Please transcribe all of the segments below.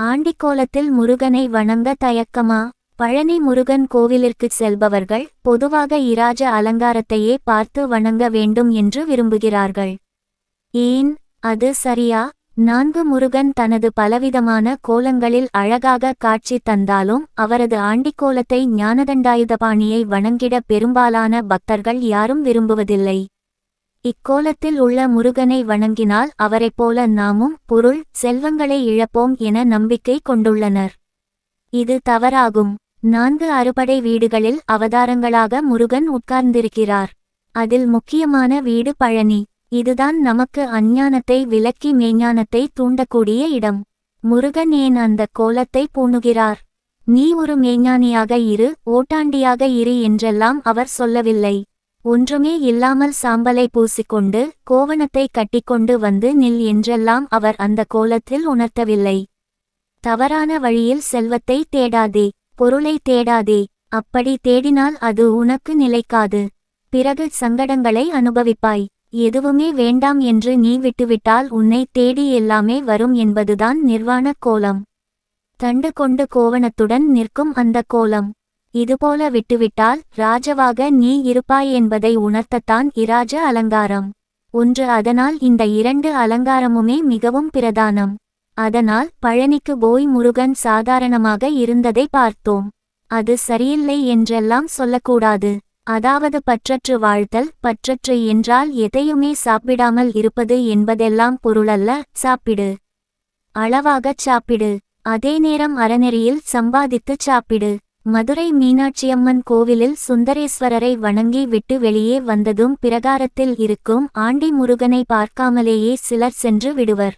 ஆண்டிக்கோலத்தில் முருகனை வணங்க தயக்கமா? பழனி முருகன் கோவிலிற்குச் செல்பவர்கள் பொதுவாக இராஜ அலங்காரத்தையே பார்த்து வணங்க வேண்டும் என்று விரும்புகிறார்கள். ஏன்? அது சரியா? நான்கு முருகன் தனது பலவிதமான கோலங்களில் அழகாக காட்சி தந்தாலும் அவரது ஆண்டிக்கோலத்தை ஞானதண்டாயுதபாணியை வணங்கிட பெரும்பாலான பக்தர்கள் யாரும் விரும்புவதில்லை. இக்கோலத்தில் உள்ள முருகனை வணங்கினால் அவரைப் போல நாமும் பொருள் செல்வங்களை இழப்போம் என நம்பிக்கை கொண்டுள்ளனர். இது தவறாகும். நான்கு அறுபடை வீடுகளில் அவதாரங்களாக முருகன் உட்கார்ந்திருக்கிறார். அதில் முக்கியமான வீடு பழனி. இதுதான் நமக்கு அஞ்ஞானத்தை விலக்கி மெய்ஞானத்தை தூண்டக்கூடிய இடம். முருகன் ஏன் அந்த கோலத்தை பூணுகிறார்? நீ ஒரு மெய்ஞானியாக இரு ஓட்டாண்டியாக இரு என்றெல்லாம் அவர் சொல்லவில்லை. ஒன்றுமே இல்லாமல் சாம்பலை பூசிக்கொண்டு கோவணத்தை கட்டிக்கொண்டு வந்து நில் என்றெல்லாம் அவர் அந்த கோலத்தில் உணர்த்தவில்லை. தவறான வழியில் செல்வத்தை தேடாதே பொருளை தேடாதே அப்படி தேடினால் அது உனக்கு நிலைக்காது. பிறகு சங்கடங்களை அனுபவிப்பாய். எதுவுமே வேண்டாம் என்று நீ விட்டுவிட்டால் உன்னை தேடி எல்லாமே வரும் என்பதுதான் நிர்வாண கோலம். தண்டு கொண்டு கோவணத்துடன் நிற்கும் அந்த கோலம். இதுபோல விட்டுவிட்டால் ராஜவாக நீ இருப்பாய் என்பதை உணர்த்தத்தான் இராஜ அலங்காரம். ஒன்று அதனால் இந்த இரண்டு அலங்காரமுமே மிகவும் பிரதானம். அதனால் பழனிக்கு போய் முருகன் சாதாரணமாக இருந்ததை பார்த்தோம். அது சரியில்லை என்றெல்லாம் சொல்லக்கூடாது. அதாவது பற்றற்று வாழ்த்தல் பற்றற்று என்றால் எதையுமே சாப்பிடாமல் இருப்பது என்பதெல்லாம் பொருளல்ல சாப்பிடு. அளவாகச் சாப்பிடு. அதே நேரம் அறநெறியில் சம்பாதித்துச் சாப்பிடு. மதுரை மீனாட்சியம்மன் கோவிலில் சுந்தரேஸ்வரரை வணங்கி விட்டு வெளியே வந்ததும் பிரகாரத்தில் இருக்கும் ஆண்டி முருகனை பார்க்காமலேயே சிலர் சென்று விடுவர்.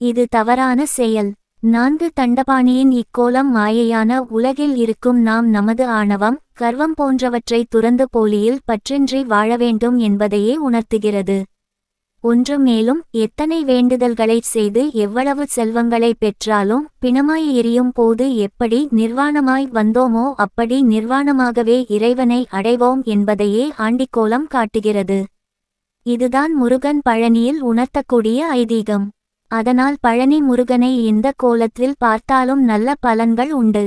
இது தவறான செயல். நான்கு தண்டபாணியின் இக்கோலம் மாயையான உலகில் இருக்கும் நாம் நமது ஆணவம் கர்வம் போன்றவற்றை துறந்து போலியில் பற்றின்றி வாழ வேண்டும் என்பதையே உணர்த்துகிறது. ஒன்று மேலும் எத்தனை வேண்டுதல்களைச் செய்து எவ்வளவு செல்வங்களை பெற்றாலும் பிணமாய் எரியும் போது எப்படி நிர்வாணமாய் வந்தோமோ அப்படி நிர்வாணமாகவே இறைவனை அடைவோம் என்பதையே ஆண்டிக்கோலம் காட்டுகிறது. இதுதான் முருகன் பழனியில் உணர்த்தக்கூடிய ஐதீகம். அதனால் பழனி முருகனை எந்த கோலத்தில் பார்த்தாலும் நல்ல பலன்கள் உண்டு.